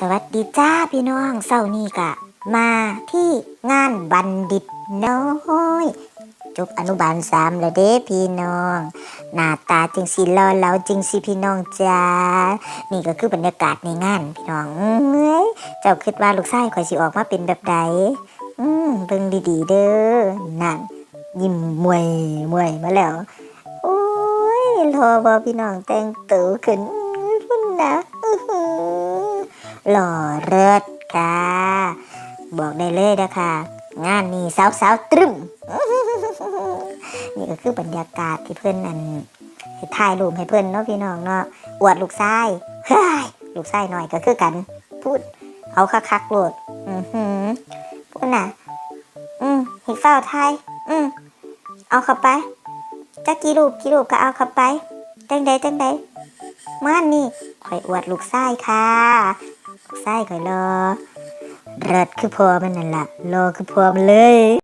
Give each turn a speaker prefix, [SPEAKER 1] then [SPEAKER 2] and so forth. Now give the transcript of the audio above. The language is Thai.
[SPEAKER 1] สวัสดีจ้าพี่น้องเสาร์นี้กะ มาที่งานบัณฑิตน้อยจบอนุบาลสามแล้วเด้พี่น้อง หน้าตาจึงสิรอเราจึงสิพี่น้องจ้านี่ก็คือบรรยากาศในงานพี่น้องเอ้ยเจ้าคิดว่าลูกชายข่อยสิออกมาเป็นแบบใดอืมเบิ่งดีๆเด้อนั่นยิ้มมวยมวยมาแล้วโอ้ยรอบ่พี่น้องแต่งตัวขึ้นพุ่นนะ หล่อเลิศค่ะ บอกได้เลยนะคะงานนี้สาวสาวๆตรึมนี่ก็คือบรรยากาศที่เพื่อนนั่นถ่ายรูปให้เพื่อนเนาะพี่น้องเนาะอวดลูกชายเฮ้ยลูกชายหน่อยก็คือกัน พูดเอาคักๆโลดอือหือพูดน่ะ อืมห้เฝ้าไทย อืมเอาเข้าไปจักกี่รูปกี่รูปก็เอาเข้าไปจังใดจังใดมานี่ข่อยอวดลูกชายค่ะ ไส้ข่อยรอเริดคือพอมันนั่นละรอคือพอมันเลย